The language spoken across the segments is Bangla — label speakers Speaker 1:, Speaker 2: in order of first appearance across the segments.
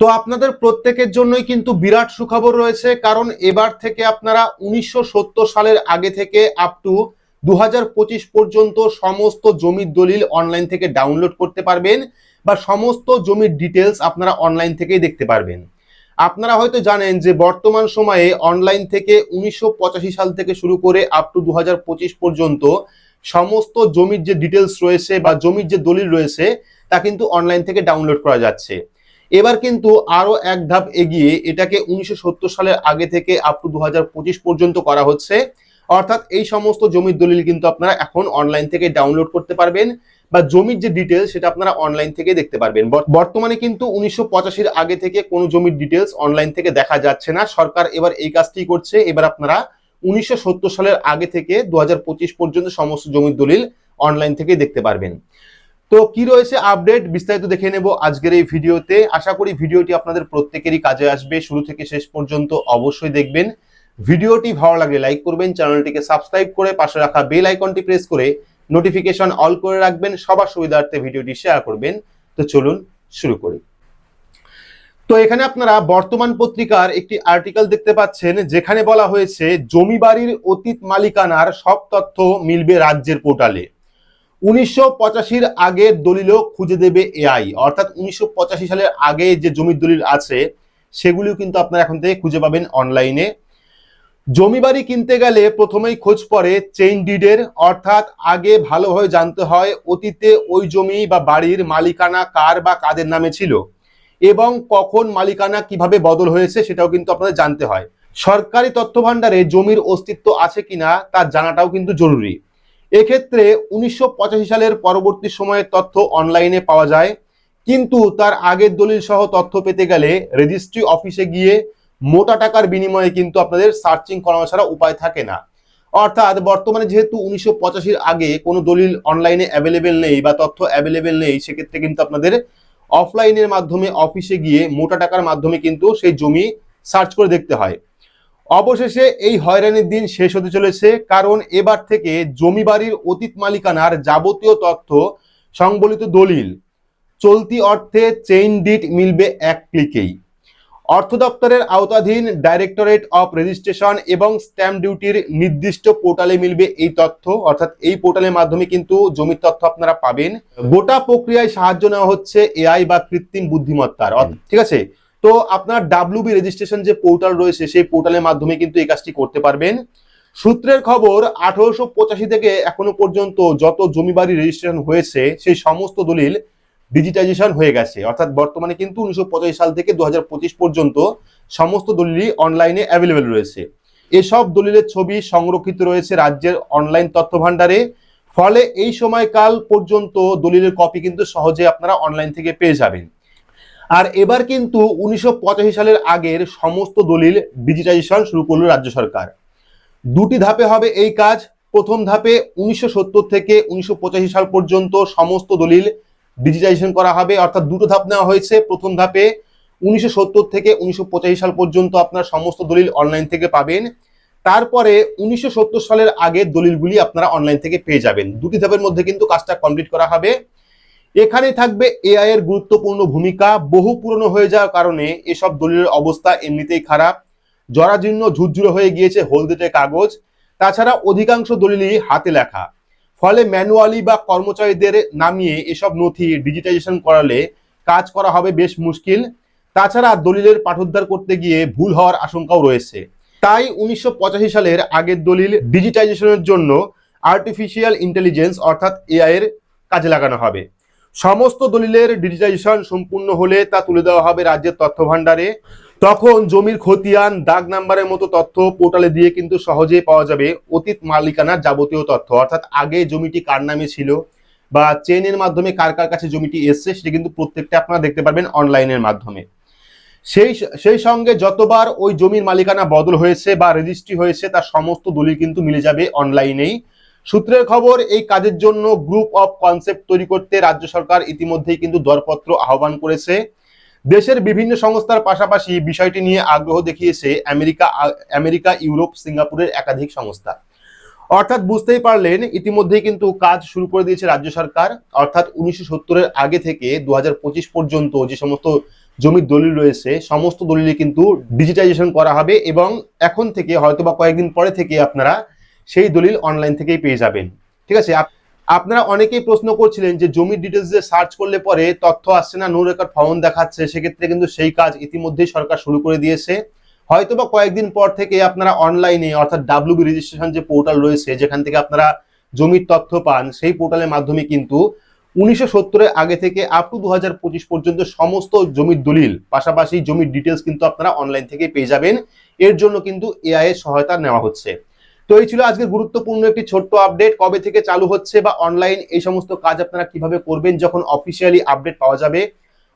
Speaker 1: তো আপনাদের প্রত্যেকের জন্যই কিন্তু বিরাট সুখবর রয়েছে, কারণ এবার থেকে আপনারা উনিশশো সত্তর সালের আগে থেকে আপ টু দু হাজার পঁচিশ পর্যন্ত সমস্ত জমির দলিল অনলাইন থেকে ডাউনলোড করতে পারবেন বা সমস্ত জমির ডিটেলস আপনারা অনলাইন থেকেই দেখতে পারবেন। আপনারা হয়তো জানেন যে বর্তমান সময়ে অনলাইন থেকে উনিশশো পঁচাশি সাল থেকে শুরু করে আপ টু দু হাজার পঁচিশ পর্যন্ত সমস্ত জমির যে ডিটেলস রয়েছে বা জমির যে দলিল রয়েছে, তা কিন্তু অনলাইন থেকে ডাউনলোড করা যাচ্ছে। এবার কিন্তু আরও এক ধাপ এগিয়ে এটাকে উনিশশো সত্তর সালের আগে থেকে আপ টু দু হাজার পঁচিশ পর্যন্ত করা হচ্ছে। অর্থাৎ এই সমস্ত জমির দলিল কিন্তু আপনারা এখন অনলাইন থেকে ডাউনলোড করতে পারবেন বা জমির যে ডিটেলস সেটা আপনারা অনলাইন থেকে দেখতে পারবেন। বর- বর্তমানে কিন্তু উনিশশো পঁচাশির আগে থেকে কোনো জমির ডিটেলস অনলাইন থেকে দেখা যাচ্ছে না। সরকার এবার এই কাজটি করছে। এবার আপনারা উনিশশো সত্তর সালের আগে থেকে দু হাজার পঁচিশ পর্যন্ত সমস্ত জমির দলিল অনলাইন থেকে দেখতে পারবেন। তো কি রয়েছে আপডেট বিস্তারিত দেখে নেব আজকের এই ভিডিওতে। আশা করি ভিডিওটি আপনাদের প্রত্যেকেরই কাজে আসবে। শুরু থেকে শেষ পর্যন্ত অবশ্যই দেখবেন। ভিডিওটি ভালো লাগলে লাইক করবেন, চ্যানেলটিকে সাবস্ক্রাইব করে পাশে রাখা বেল আইকনটি প্রেস করে নোটিফিকেশন অল করে রাখবেন। সবার সুবিধার্থে ভিডিওটি শেয়ার করবেন। তো চলুন শুরু করি। তো এখানে আপনারা বর্তমান পত্রিকার একটি আর্টিকেল দেখতে পাচ্ছেন, যেখানে বলা হয়েছে জমি বাড়ির অতীত মালিকানার সব তথ্য মিলবে রাজ্যের পোর্টালে। উনিশশো পঁচাশির আগের দলিলও খুঁজে দেবে এআই অর্থাৎ উনিশশো পঁচাশি সালের আগে যে জমির দলিল আছে, সেগুলিও কিন্তু আপনারা এখন থেকে খুঁজে পাবেন অনলাইনে। জমি বাড়ি কিনতে গেলে প্রথমেই খোঁজ পড়ে চেইন ডিডের। অর্থাৎ আগে ভালোভাবে জানতে হয় অতীতে ওই জমি বা বাড়ির মালিকানা কার বা কাদের নামে ছিল এবং কখন মালিকানা কীভাবে বদল হয়েছে সেটাও কিন্তু আপনাদের জানতে হয়। সরকারি তথ্য ভাণ্ডারে জমির অস্তিত্ব আছে কিনা তা জানাটাও কিন্তু জরুরি। এক্ষেত্রে উনিশশো পঁচাশি সালের পরবর্তী সময়ের তথ্য অনলাইনে পাওয়া যায়। কিন্তু তার আগের দলিল সহ তথ্য পেতে গেলে রেজিস্ট্রি অফিসে গিয়ে মোটা টাকার বিনিময়ে কিন্তু আপনাদের সার্চিং করানো ছাড়া উপায় থাকে না। অর্থাৎ বর্তমানে যেহেতু উনিশশো পঁচাশির আগে কোনো দলিল অনলাইনে অ্যাভেলেবেল নেই বা তথ্য অ্যাভেলেবেল নেই, সেক্ষেত্রে কিন্তু আপনাদের অফলাইনের মাধ্যমে অফিসে গিয়ে মোটা টাকার মাধ্যমে কিন্তু সেই জমি সার্চ করে দেখতে হয়। অবশেষে এই হয়রানির দিন শেষ হতে চলেছে, কারণ এবার থেকে জমি বাড়ির অতীত মালিকানার যাবতীয় তথ্য সংবলিত দলিল। চলতি অর্থে চেইন ডিট মিলবে এক ক্লিকেই। অর্থ দপ্তরের আওতাধীন ডাইরেক্টরেট অফ রেজিস্ট্রেশন এবং স্ট্যাম্প ডিউটির নির্দিষ্ট পোর্টালে মিলবে এই তথ্য। অর্থাৎ এই পোর্টালের মাধ্যমে কিন্তু জমির তথ্য আপনারা পাবেন। গোটা প্রক্রিয়ায় সাহায্য নেওয়া হচ্ছে এআই বা কৃত্রিম বুদ্ধিমত্তার। ঠিক আছে? তো আপনার ডাব্লিউবি রেজিস্ট্রেশন যে পোর্টাল রয়েছে, সেই পোর্টালের মাধ্যমে কিন্তু এই কাজটি করতে পারবেন। সূত্রের খবর, আঠারোশো পঁচাশি থেকে এখনও পর্যন্ত যত জমি বাড়ি রেজিস্ট্রেশন হয়েছে, সেই সমস্ত দলিল ডিজিটাইজেশন হয়ে গেছে। অর্থাৎ বর্তমানে কিন্তু উনিশশো সাল থেকে দু হাজার পঁচিশ পর্যন্ত সমস্ত দলিলই অনলাইনে অ্যাভেলেবেল রয়েছে। এসব দলিলের ছবি সংরক্ষিত রয়েছে রাজ্যের অনলাইন তথ্য ভাণ্ডারে ফলে এই সময়কাল পর্যন্ত দলিলের কপি কিন্তু সহজে আপনারা অনলাইন থেকে পেয়ে যাবেন। আর এবার কিন্তু উনিশশো পঁচাশি সালের আগের সমস্ত দলিল ডিজিটাইজেশন শুরু করল রাজ্য সরকার। দুটি ধাপে হবে এই কাজ। প্রথম ধাপে উনিশশো সত্তর থেকে উনিশশো পঁচাশি সাল পর্যন্ত সমস্ত দলিল ডিজিটাইজেশন করা হবে, অর্থাৎ দুটো ধাপ নেওয়া হয়েছে। প্রথম ধাপে উনিশশো সত্তর থেকে উনিশশো পঁচাশি সাল পর্যন্ত আপনার সমস্ত দলিল অনলাইন থেকে পাবেন। তারপরে উনিশশো সত্তর সালের আগের দলিলগুলি আপনারা অনলাইন থেকে পেয়ে যাবেন। দুটি ধাপের মধ্যে কিন্তু কাজটা কমপ্লিট করা হবে। এখানে থাকবে এআই এর গুরুত্বপূর্ণ ভূমিকা, বহু পুরনো হয়ে যাওয়ার কারণে এসব দলিলের অবস্থা এমনিতেই খারাপ। জরাজীর্ণ, ঝুরঝুরে হয়ে গিয়েছে হলদেটে কাগজ, তাছাড়া অধিকাংশ দলিলই হাতে লেখা। ফলে ম্যানুয়ালি বা কর্মচারীদের নামিয়ে এসব নথি ডিজিটাইজেশন করালে কাজ করা হবে বেশ মুশকিল। তাছাড়া দলিলের পাঠোদ্ধার করতে গিয়ে ভুল হওয়ার আশঙ্কাও রয়েছে। তাই উনিশশো পঁচাশি সালের আগের দলিল ডিজিটাইজেশনের জন্য আর্টিফিশিয়াল ইন্টেলিজেন্স অর্থাৎ এআই এর কাজে লাগানো হবে। সমস্ত দলিলের ডিজিটাইজেশন সম্পূর্ণ হলে তা তুলে দেওয়া হবে রাজ্যের তথ্য ভাণ্ডারে তখন জমির খতিয়ান, দাগ নাম্বারের মতো তথ্য পোর্টালে দিয়ে কিন্তু সহজেই পাওয়া যাবে অতীত মালিকানার যাবতীয় তথ্য। অর্থাৎ আগে জমিটি কার নামে ছিল বা চেনের মাধ্যমে কার কার কাছে জমিটি এসছে সেটা কিন্তু প্রত্যেকটা আপনারা দেখতে পারবেন অনলাইনের মাধ্যমে। সেই সেই সঙ্গে যতবার ওই জমির মালিকানা বদল হয়েছে বা রেজিস্ট্রি হয়েছে, তার সমস্ত দলিল কিন্তু মিলে যাবে অনলাইনেই সূত্রের খবর, এই কাজের জন্য গ্রুপ অফ কনসেপ্ট তৈরি করতে রাজ্য সরকার ইতিমধ্যেই কিন্তু দরপত্র আহ্বান করেছে। দেশের বিভিন্ন সংস্থার পাশাপাশি বিষয়টি নিয়ে আগ্রহ দেখিয়েছে আমেরিকা আমেরিকা, ইউরোপ, সিঙ্গাপুরের একাধিক সংস্থা। অর্থাৎ বুঝতেই পারলেন, ইতিমধ্যেই কিন্তু কাজ শুরু করে দিয়েছে রাজ্য সরকার। অর্থাৎ উনিশশো সত্তরের আগে থেকে দু হাজার পঁচিশ পর্যন্ত যে সমস্ত জমির দলিল রয়েছে, সমস্ত দলিলই কিন্তু ডিজিটাইজেশন করা হবে এবং এখন থেকে হয়তো বা কয়েকদিন পরে থেকে আপনারা সেই দলিল অনলাইন থেকেই পেয়ে যাবেন। ঠিক আছে? আপ- আপনারা অনেকেই প্রশ্ন করছিলেন যে জমির ডিটেলস দিয়ে সার্চ করলে পরে তথ্য আসছে না নো রেকর্ড ফাউন্ড দেখাচ্ছে, সেক্ষেত্রে কিন্তু সেই কাজ ইতিমধ্যেই সরকার শুরু করে দিয়েছে। হয়তো বা কয়েকদিন পর থেকে আপনারা অনলাইনে অর্থাৎ ডাব্লিউবি রেজিস্ট্রেশন যে পোর্টাল রয়েছে, যেখান থেকে আপনারা জমির তথ্য পান, সেই পোর্টালের মাধ্যমে কিন্তু উনিশশো সত্তরের আগে থেকে আপ টু দু হাজার পঁচিশ পর্যন্ত সমস্ত জমির দলিল, পাশাপাশি জমির ডিটেলস কিন্তু আপনারা অনলাইন থেকে পেয়ে যাবেন। এর জন্য কিন্তু এআই এর সহায়তা নেওয়া হচ্ছে। তো এই ছিল আজকে গুরুত্বপূর্ণ একটি ছোট্ট আপডেট কবে থেকে চালু হচ্ছে বা অনলাইন এই সমস্ত কাজ আপনারা কীভাবে করবেন যখন অফিসিয়ালি আপডেট পাওয়া যাবে?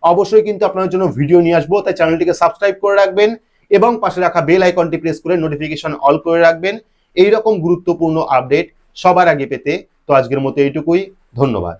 Speaker 1: অবশ্যই কিন্তু আপনার জন্য ভিডিও নিয়ে আসব, তাই চ্যানেলটিকে সাবস্ক্রাইব করে রাখবেন এবং পাশে রাখা বেল আইকনটি প্রেস করে নোটিফিকেশন অল করে রাখবেন। এই রকম গুরুত্বপূর্ণ আপডেট সবার আগে পেতে। তো আজকের মতো এইটুকুই। ধন্যবাদ।